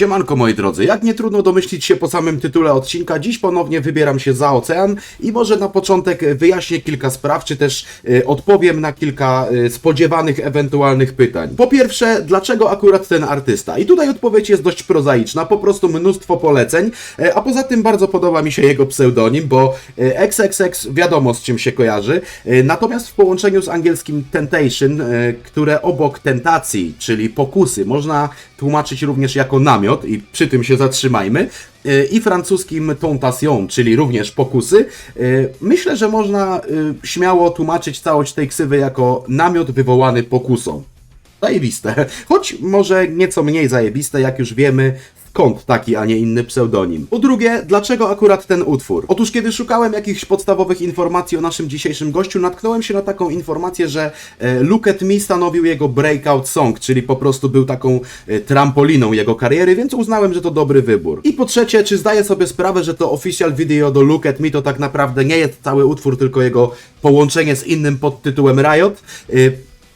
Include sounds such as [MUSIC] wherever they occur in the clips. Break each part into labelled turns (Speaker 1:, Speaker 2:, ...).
Speaker 1: Siemanko moi drodzy, jak nie trudno domyślić się po samym tytule odcinka, dziś ponownie wybieram się za ocean i może na początek wyjaśnię kilka spraw, czy też y, odpowiem na kilka y, spodziewanych ewentualnych pytań. Po pierwsze, dlaczego akurat ten artysta? I tutaj odpowiedź jest dość prozaiczna, po prostu mnóstwo poleceń, e, a poza tym bardzo podoba mi się jego pseudonim, bo e, XXX wiadomo z czym się kojarzy, e, natomiast w połączeniu z angielskim temptation, e, które obok tentacji, czyli pokusy, można tłumaczyć również jako namiot i przy tym się zatrzymajmy, e, i francuskim tentation, czyli również pokusy, e, myślę, że można e, śmiało tłumaczyć całość tej ksywy jako namiot wywołany pokusą. Zajebiste. Choć może nieco mniej zajebiste, jak już wiemy, skąd taki, a nie inny pseudonim. Po drugie, dlaczego akurat ten utwór? Otóż kiedy szukałem jakichś podstawowych informacji o naszym dzisiejszym gościu, natknąłem się na taką informację, że e, Look at Me stanowił jego breakout song, czyli po prostu był taką e, trampoliną jego kariery, więc uznałem, że to dobry wybór. I po trzecie, czy zdaję sobie sprawę, że to official video do Look at Me to tak naprawdę nie jest cały utwór, tylko jego połączenie z innym podtytułem Riot?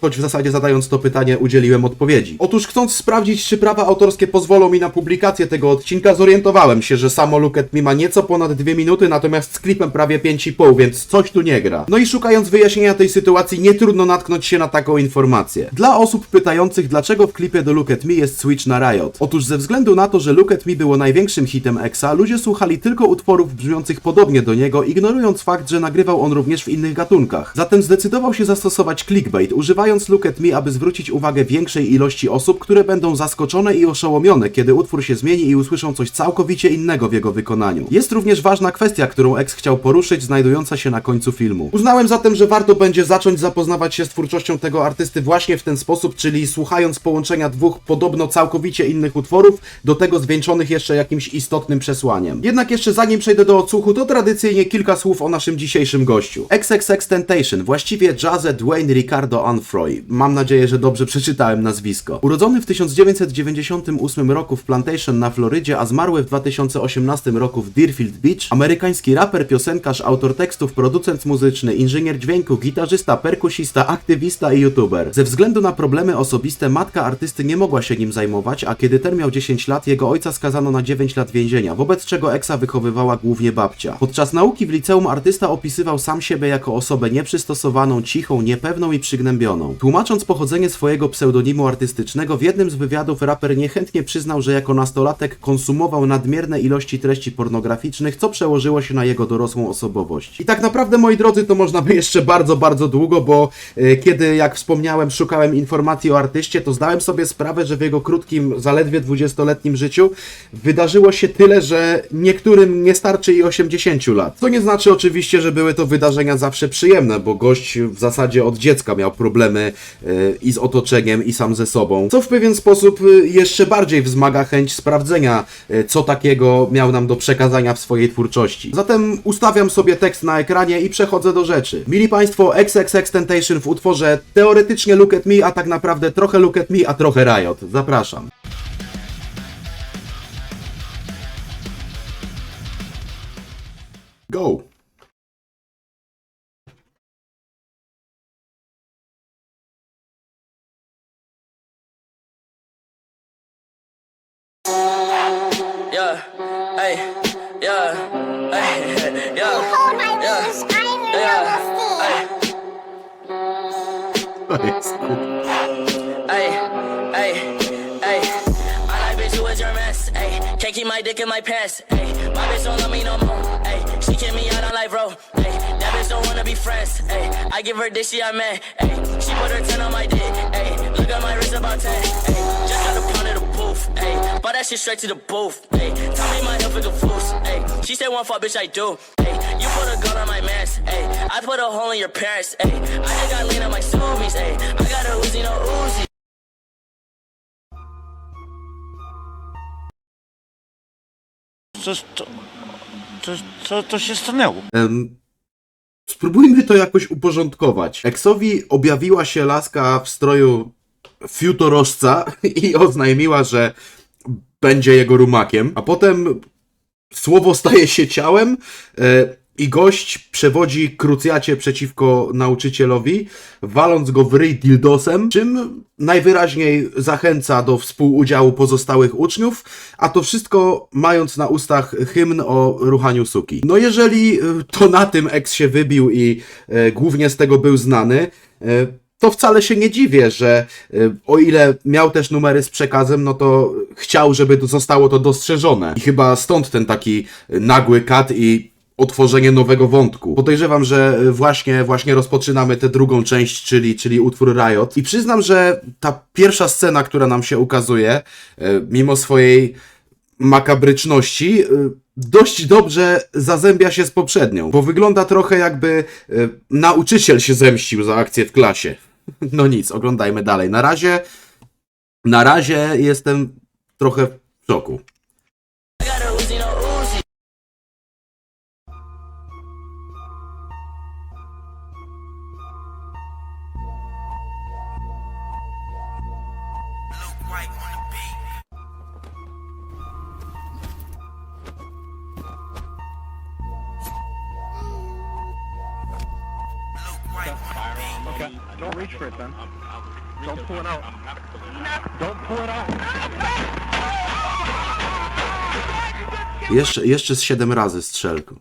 Speaker 1: Choć w zasadzie zadając to pytanie udzieliłem odpowiedzi. Otóż chcąc sprawdzić, czy prawa autorskie pozwolą mi na publikację tego odcinka, zorientowałem się, że samo Look at Me ma nieco ponad 2 minuty, natomiast z klipem prawie 5,5, więc coś tu nie gra. No i szukając wyjaśnienia tej sytuacji, nie trudno natknąć się na taką informację. Dla osób pytających, dlaczego w klipie do Look at Me jest switch na Riot. Otóż ze względu na to, że Look at Me było największym hitem Exa, ludzie słuchali tylko utworów brzmiących podobnie do niego, ignorując fakt, że nagrywał on również w innych gatunkach. Zatem zdecydował się zastosować clickbait, używając Look at Me, aby zwrócić uwagę większej ilości osób, które będą zaskoczone i oszołomione, kiedy utwór się zmieni i usłyszą coś całkowicie innego w jego wykonaniu. Jest również ważna kwestia, którą X chciał poruszyć, znajdująca się na końcu filmu. Uznałem zatem, że warto będzie zacząć zapoznawać się z twórczością tego artysty właśnie w ten sposób, czyli słuchając połączenia dwóch podobno całkowicie innych utworów, do tego zwieńczonych jeszcze jakimś istotnym przesłaniem. Jednak jeszcze zanim przejdę do odsłuchu, to tradycyjnie kilka słów o naszym dzisiejszym gościu. XXX Temptation, właściwie Jazze Dwayne Ricardo Mam nadzieję, że dobrze przeczytałem nazwisko. Urodzony w 1998 roku w Plantation na Florydzie, a zmarły w 2018 roku w Deerfield Beach, amerykański raper, piosenkarz, autor tekstów, producent muzyczny, inżynier dźwięku, gitarzysta, perkusista, aktywista i youtuber. Ze względu na problemy osobiste matka artysty nie mogła się nim zajmować, a kiedy ten miał 10 lat, jego ojca skazano na 9 lat więzienia, wobec czego Eksa wychowywała głównie babcia. Podczas nauki w liceum artysta opisywał sam siebie jako osobę nieprzystosowaną, cichą, niepewną i przygnębioną. Tłumacząc pochodzenie swojego pseudonimu artystycznego, w jednym z wywiadów raper niechętnie przyznał, że jako nastolatek konsumował nadmierne ilości treści pornograficznych, co przełożyło się na jego dorosłą osobowość. I tak naprawdę, moi drodzy, to można by jeszcze bardzo, bardzo długo, bo e, kiedy, jak wspomniałem, szukałem informacji o artyście, to zdałem sobie sprawę, że w jego krótkim, zaledwie 20-letnim życiu wydarzyło się tyle, że niektórym nie starczy i 80 lat. To nie znaczy oczywiście, że były to wydarzenia zawsze przyjemne, bo gość w zasadzie od dziecka miał problemy e, i z otoczeniem, i sam ze sobą, co w pewien sposób e, jeszcze bardziej wzmaga chęć sprawdzenia, e, co takiego miał nam do przekazania w swojej twórczości. Zatem ustawiam sobie tekst na ekranie i przechodzę do rzeczy. Mili Państwo, XXX Temptation w utworze teoretycznie Look at Me, a tak naprawdę trochę Look at Me, a trochę Riot. Zapraszam. Go!
Speaker 2: Yeah, hey, yeah, hey, [LAUGHS] yeah,
Speaker 3: Hold my
Speaker 2: yeah,
Speaker 3: beach, I ain't
Speaker 2: yeah, hey,
Speaker 1: cool.
Speaker 2: hey, hey, hey. I like bitch, you was your mess, hey. Can't keep my dick in my pants, hey. My bitch don't love me no more, hey. She kick me out on life, bro, hey. That bitch don't wanna be friends, hey. I give her dick, she I man, hey. She put her 10 on my dick, hey. Look at my wrist about 10, hey. Just got a pound of the booth, hey. That shit straight to the booth, hey. Tell me my health is a fool, hey. She said one fuck, bitch, I do, hey. You put a gun on my mans, hey. I put a hole in your parents, hey. I just got lean on my zoomies, hey. I got a Uzi, no Uzi.
Speaker 4: Co, co, co, co, co się stanęło?
Speaker 1: Em, spróbujmy to jakoś uporządkować. Exowi objawiła się laska w stroju fiutorożca [LAUGHS] i oznajmiła, że będzie jego rumakiem, a potem słowo staje się ciałem. E, i gość przewodzi krucjacie przeciwko nauczycielowi, waląc go w ryj dildosem, czym najwyraźniej zachęca do współudziału pozostałych uczniów, a to wszystko mając na ustach hymn o ruchaniu suki. No jeżeli y, to na tym X się wybił i e, głównie z tego był znany, e, to wcale się nie dziwię, że y, o ile miał też numery z przekazem, no to chciał, żeby zostało to dostrzeżone. I chyba stąd ten taki y, nagły kat i otworzenie nowego wątku. Podejrzewam, że właśnie, właśnie rozpoczynamy tę drugą część, czyli, czyli utwór Riot. I przyznam, że ta pierwsza scena, która nam się ukazuje, y, mimo swojej makabryczności, dość dobrze zazębia się z poprzednią, bo wygląda trochę jakby y, nauczyciel się zemścił za akcję w klasie. [LAUGHS] No nic, oglądajmy dalej. Na razie, na razie jestem trochę w szoku.
Speaker 5: Okay. Don't reach for it then. Don't pull it out. Don't pull it out.
Speaker 1: Jeszcze, jeszcze z 7 razy strzelku.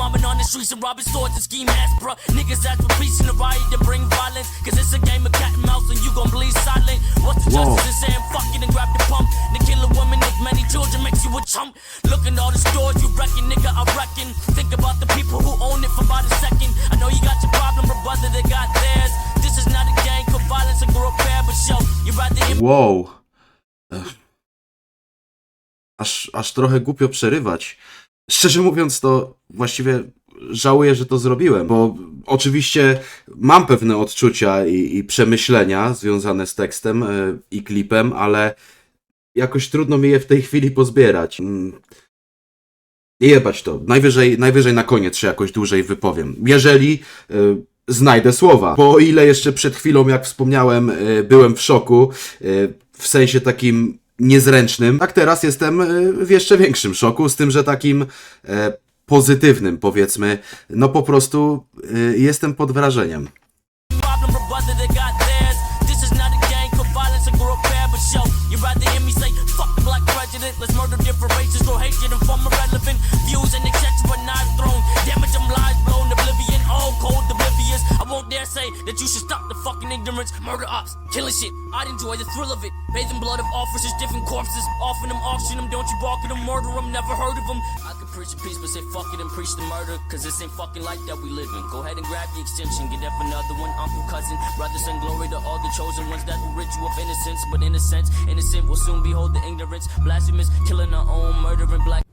Speaker 2: Mobbing on the streets and robbing stores and scheme ass, bruh. Niggas ask for peace in the riot to bring violence. Cause it's a game of cat and mouse and you gon' bleed silent. What's the
Speaker 1: Whoa.
Speaker 2: justice in saying fuck it and grab the pump? Kill a woman with many children makes you a chump. Look at all the stores you reckon, nigga, I reckon. Think about the people who own it for about a second. I know you got your problem, but brother, they got theirs. This is not a gang for violence and grow fair, but show you rather
Speaker 1: Wow. Aż, aż trochę głupio przerywać. Szczerze mówiąc, to właściwie żałuję, że to zrobiłem, bo oczywiście mam pewne odczucia i, i przemyślenia związane z tekstem e, i klipem, ale jakoś trudno mi je w tej chwili pozbierać. Mm. Jebać to. Najwyżej, najwyżej na koniec się jakoś dłużej wypowiem. Jeżeli e, znajdę słowa. Bo o ile jeszcze przed chwilą, jak wspomniałem, e, byłem w szoku, e, w sensie takim niezręcznym, tak teraz jestem e, w jeszcze większym szoku, z tym, że takim e, pozytywnym, powiedzmy. No po prostu e, jestem pod wrażeniem.
Speaker 2: Say that you should stop the fucking ignorance, murder ops, killing shit. I'd enjoy the thrill of it. Bathing blood of officers, different corpses, offering them, auction them. Don't you bark at them, murder them, never heard of them. I could preach a peace, but say fuck it and preach the murder, cause this ain't fucking life that we live in. Go ahead and grab the extension, get up another one, uncle, cousin. Brother, send glory to all the chosen ones that will rid you of innocence, but in a sense, innocent will soon behold the ignorance. Blasphemous, killing our own, murdering black.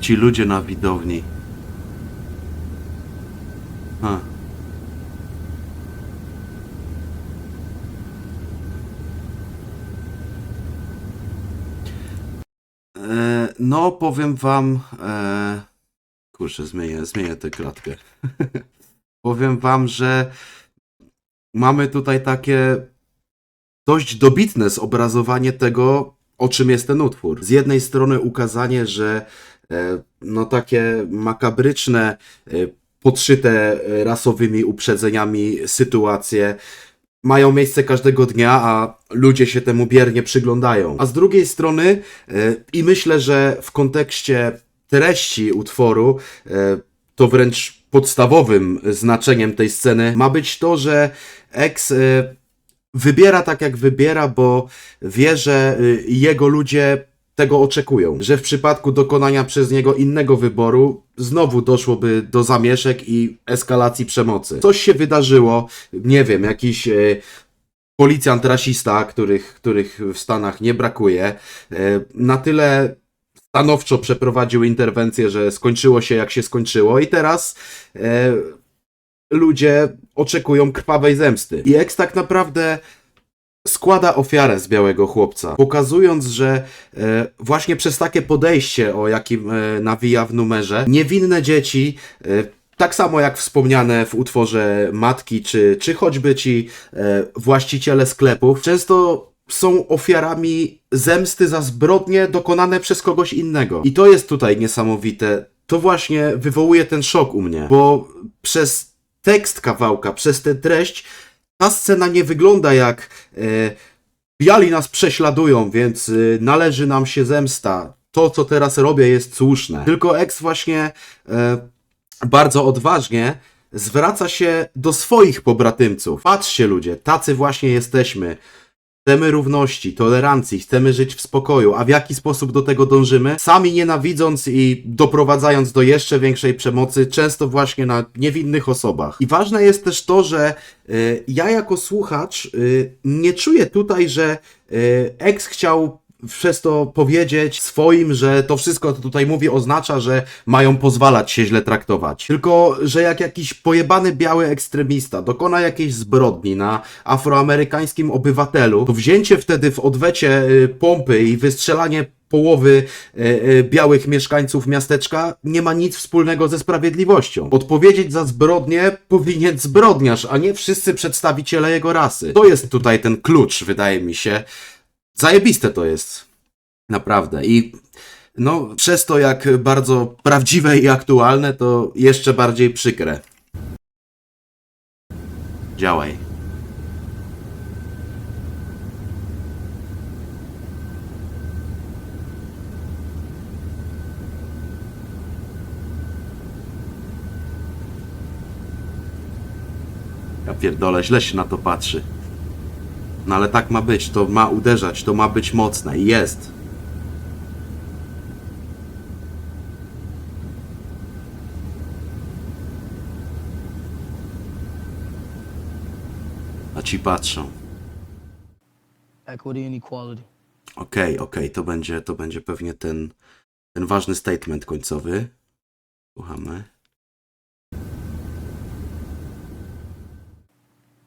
Speaker 1: Ci ludzie na widowni. Ha. E, no, powiem wam. E, kurczę, zmienię, zmienię tę klatkę. [LAUGHS] powiem wam, że mamy tutaj takie dość dobitne zobrazowanie tego, o czym jest ten utwór. Z jednej strony ukazanie, że no takie makabryczne, e, podszyte e, rasowymi uprzedzeniami sytuacje mają miejsce każdego dnia, a ludzie się temu biernie przyglądają. A z drugiej strony, e, i myślę, że w kontekście treści utworu, e, to wręcz podstawowym znaczeniem tej sceny ma być to, że X e, wybiera tak, jak wybiera, bo wie, że jego ludzie tego oczekują. Że w przypadku dokonania przez niego innego wyboru znowu doszłoby do zamieszek i eskalacji przemocy. Coś się wydarzyło, nie wiem, jakiś y, policjant rasista, których, których w Stanach nie brakuje, e, na tyle stanowczo przeprowadził interwencję, że skończyło się jak się skończyło i teraz e, ludzie oczekują krwawej zemsty. I X tak naprawdę składa ofiarę z białego chłopca, pokazując, że e, właśnie przez takie podejście, o jakim e, nawija w numerze, niewinne dzieci, e, tak samo jak wspomniane w utworze Matki, czy, czy choćby ci e, właściciele sklepów, często są ofiarami zemsty za zbrodnie dokonane przez kogoś innego. I to jest tutaj niesamowite. To właśnie wywołuje ten szok u mnie, bo przez tekst kawałka, przez tę treść, ta scena nie wygląda jak e, biali nas prześladują, więc e, należy nam się zemsta. To, co teraz robię, jest słuszne. Tylko X właśnie e, bardzo odważnie zwraca się do swoich pobratymców. Patrzcie ludzie, tacy właśnie jesteśmy. Chcemy równości, tolerancji, chcemy żyć w spokoju. A w jaki sposób do tego dążymy? Sami nienawidząc i doprowadzając do jeszcze większej przemocy, często właśnie na niewinnych osobach. I ważne jest też to, że y, ja jako słuchacz y, nie czuję tutaj, że y, ex chciał przez to powiedzieć swoim, że to wszystko, co tutaj mówi, oznacza, że mają pozwalać się źle traktować. Tylko, że jak jakiś pojebany biały ekstremista dokona jakiejś zbrodni na afroamerykańskim obywatelu, to wzięcie wtedy w odwecie y, pompy i wystrzelanie połowy e, e, białych mieszkańców miasteczka nie ma nic wspólnego ze sprawiedliwością. Odpowiedzieć za zbrodnię powinien zbrodniarz, a nie wszyscy przedstawiciele jego rasy. To jest tutaj ten klucz, wydaje mi się. Zajebiste to jest. Naprawdę. I no, przez to jak bardzo prawdziwe i aktualne, to jeszcze bardziej przykre. Działaj. Ja pierdolę, źle się na to patrzy. No ale tak ma być, to ma uderzać, to ma być mocne i jest. A ci patrzą.
Speaker 6: equity and equality.
Speaker 1: Okej, okej, to będzie, to będzie pewnie ten, ten ważny statement końcowy. Słuchamy.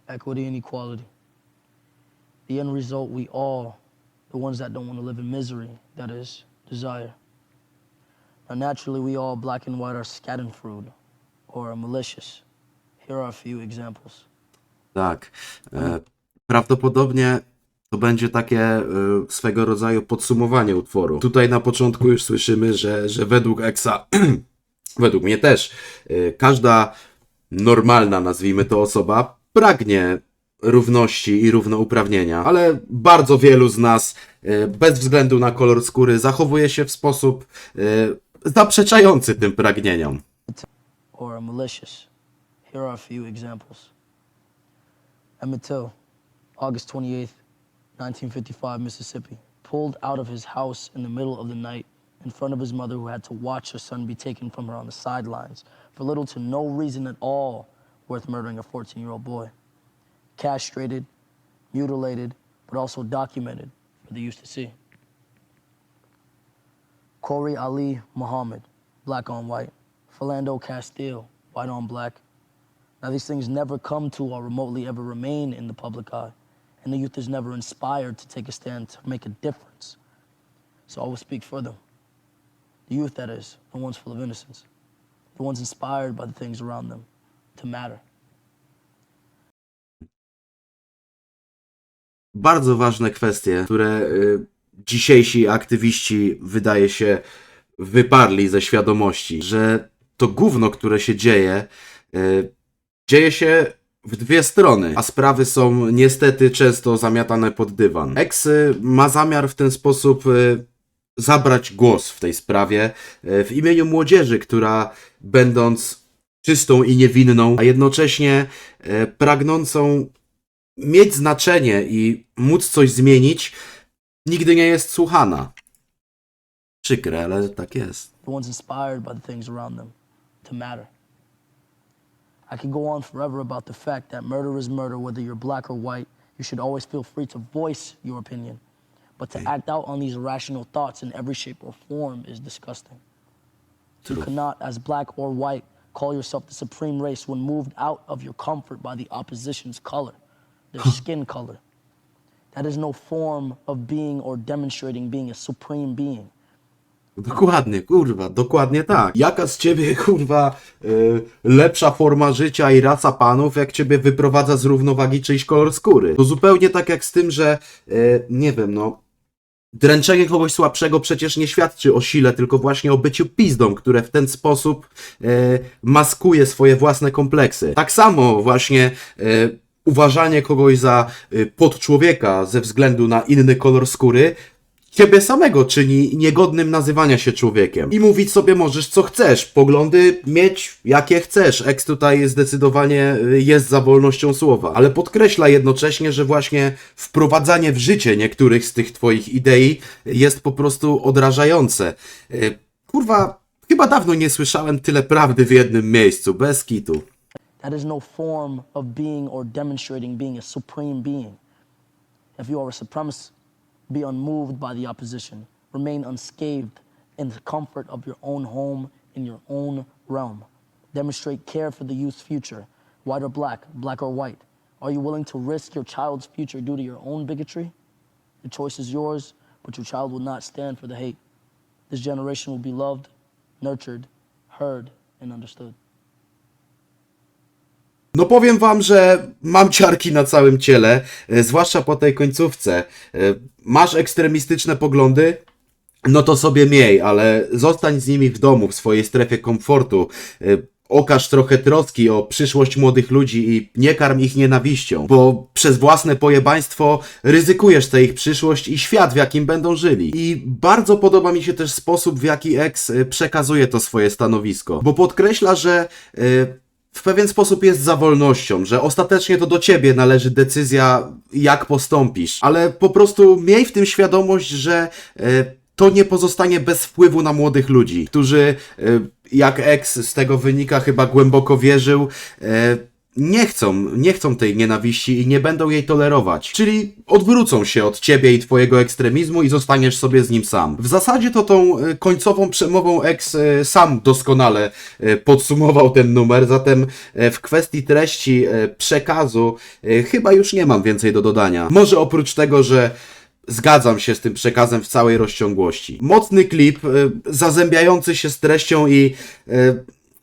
Speaker 6: Equity and equality. The end result, we all, the ones that don't want to live in misery, that is, desire. Now, naturally, we all, black and white, are or malicious. Here are a few examples.
Speaker 1: Tak. E, prawdopodobnie to będzie takie e, swego rodzaju podsumowanie utworu. Tutaj na początku już słyszymy, że, że według Exa, [CLEARS THROAT] według mnie też, e, każda normalna, nazwijmy to osoba, pragnie równości i równouprawnienia, ale bardzo wielu z nas, e, bez względu na kolor skóry, zachowuje się w sposób e, zaprzeczający tym pragnieniom.
Speaker 6: or malicious. Here are a few examples. Emmett Till, August 28th, 1955, Mississippi, pulled out of his house in the middle of the night in front of his mother, who had to watch her son be taken from her on the sidelines for little to no reason at all worth murdering a 14 year old boy. Castrated, mutilated, but also documented for the youth to see. Corey Ali Muhammad, black on white. Philando Castile, white on black. Now, these things never come to or remotely ever remain in the public eye, and the youth is never inspired to take a stand to make a difference. So I will speak for them. The youth, that is, the ones full of innocence, the ones inspired by the things around them to matter.
Speaker 1: Bardzo ważne kwestie, które y, dzisiejsi aktywiści, wydaje się, wyparli ze świadomości, że to gówno, które się dzieje, y, dzieje się w dwie strony, a sprawy są niestety często zamiatane pod dywan. Ex y, ma zamiar w ten sposób zabrać głos w tej sprawie w imieniu młodzieży, która będąc czystą i niewinną, a jednocześnie pragnącą mieć znaczenie i móc coś zmienić, nigdy nie jest słuchana. Przykre, ale tak jest.
Speaker 6: the ones inspired by the things around them to matter. I could go on forever about the fact that murder is murder, whether you're black or white. You should always feel free to voice your opinion. But to act out on these irrational thoughts in every shape or form is disgusting. You cannot, as black or white, call yourself the supreme race when moved out of your comfort by the opposition's color, their skin color. That is no form of being or demonstrating being a supreme being.
Speaker 1: Dokładnie, kurwa, dokładnie tak. Jaka z ciebie, [LAUGHS] kurwa, y, lepsza forma życia i rasa panów, jak ciebie wyprowadza z równowagi czyjś kolor skóry? To zupełnie tak jak z tym, że, y, nie wiem, no, dręczenie kogoś słabszego przecież nie świadczy o sile, tylko właśnie o byciu pizdą, które w ten sposób y, maskuje swoje własne kompleksy. Tak samo właśnie uważanie kogoś za y, podczłowieka ze względu na inny kolor skóry ciebie samego czyni niegodnym nazywania się człowiekiem. I mówić sobie możesz co chcesz, poglądy mieć jakie chcesz. Eks tutaj zdecydowanie y, jest za wolnością słowa, ale podkreśla jednocześnie, że właśnie wprowadzanie w życie niektórych z tych twoich idei jest po prostu odrażające. Y, Kurwa, chyba dawno nie słyszałem tyle prawdy w jednym miejscu, bez kitu.
Speaker 6: That is no form of being or demonstrating being a supreme being. If you are a supremacist, be unmoved by the opposition. Remain unscathed in the comfort of your own home, in your own realm. Demonstrate care for the youth's future, white or black, black or white. Are you willing to risk your child's future due to your own bigotry? The choice is yours, but your child will not stand for the hate. This generation will be loved, nurtured, heard, and understood.
Speaker 1: No powiem wam, że mam ciarki na całym ciele, e, zwłaszcza po tej końcówce. E, Masz ekstremistyczne poglądy? No to sobie miej, ale zostań z nimi w domu, w swojej strefie komfortu. E, Okaż trochę troski o przyszłość młodych ludzi i nie karm ich nienawiścią, bo przez własne pojebaństwo ryzykujesz tę ich przyszłość i świat, w jakim będą żyli. I bardzo podoba mi się też sposób, w jaki X przekazuje to swoje stanowisko, bo podkreśla, że e, w pewien sposób jest za wolnością, że ostatecznie to do ciebie należy decyzja, jak postąpisz, ale po prostu miej w tym świadomość, że e, to nie pozostanie bez wpływu na młodych ludzi, którzy, e, jak ex z tego wynika, chyba głęboko wierzył, e, nie chcą, nie chcą tej nienawiści i nie będą jej tolerować. Czyli odwrócą się od ciebie i twojego ekstremizmu i zostaniesz sobie z nim sam. W zasadzie to tą e, końcową przemową ex e, sam doskonale e, podsumował ten numer, zatem w kwestii treści przekazu chyba już nie mam więcej do dodania. Może oprócz tego, że Zgadzam się z tym przekazem w całej rozciągłości. Mocny klip, zazębiający się z treścią i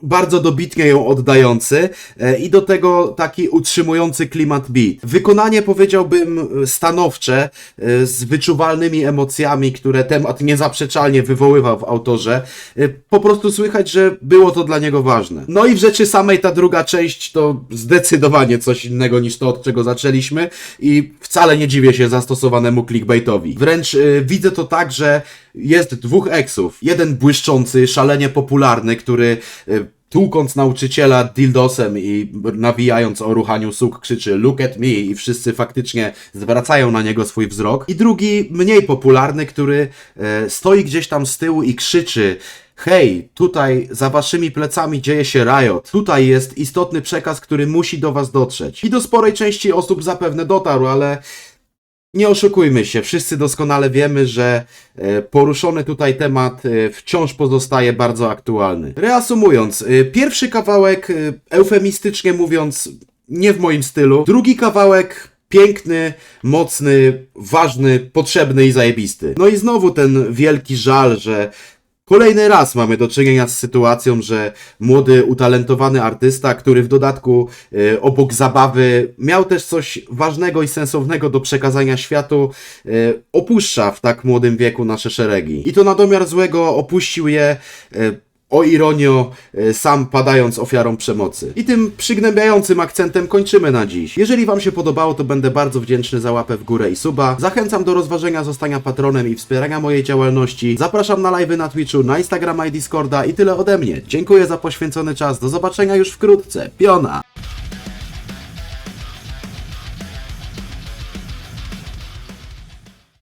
Speaker 1: bardzo dobitnie ją oddający y, i do tego taki utrzymujący klimat beat. Wykonanie powiedziałbym stanowcze, y, z wyczuwalnymi emocjami, które temat niezaprzeczalnie wywoływał w autorze. Y, Po prostu słychać, że było to dla niego ważne. No i w rzeczy samej ta druga część to zdecydowanie coś innego niż to, od czego zaczęliśmy i wcale nie dziwię się zastosowanemu clickbaitowi. Wręcz widzę to tak, że jest dwóch eksów. Jeden błyszczący, szalenie popularny, który y, tłukąc nauczyciela dildosem i nawijając o ruchaniu suk krzyczy look at me i wszyscy faktycznie zwracają na niego swój wzrok. I drugi mniej popularny, który e, stoi gdzieś tam z tyłu i krzyczy Hej, tutaj za waszymi plecami dzieje się riot. Tutaj jest istotny przekaz, który musi do was dotrzeć. I do sporej części osób zapewne dotarł, ale nie oszukujmy się, wszyscy doskonale wiemy, że e, poruszony tutaj temat e, wciąż pozostaje bardzo aktualny. Reasumując, e, pierwszy kawałek, eufemistycznie mówiąc, nie w moim stylu. Drugi kawałek piękny, mocny, ważny, potrzebny i zajebisty. No i znowu ten wielki żal, że Kolejny raz mamy do czynienia z sytuacją, że młody, utalentowany artysta, który w dodatku e, obok zabawy miał też coś ważnego i sensownego do przekazania światu, e, opuszcza w tak młodym wieku nasze szeregi. I to na domiar złego opuścił je e, o ironio, e, sam padając ofiarą przemocy. I tym przygnębiającym akcentem kończymy na dziś. Jeżeli Wam się podobało, to będę bardzo wdzięczny za łapę w górę i suba. Zachęcam do rozważenia zostania patronem i wspierania mojej działalności. Zapraszam na live'y na Twitchu, na Instagrama i Discorda i tyle ode mnie. Dziękuję za poświęcony czas. Do zobaczenia już wkrótce. Piona!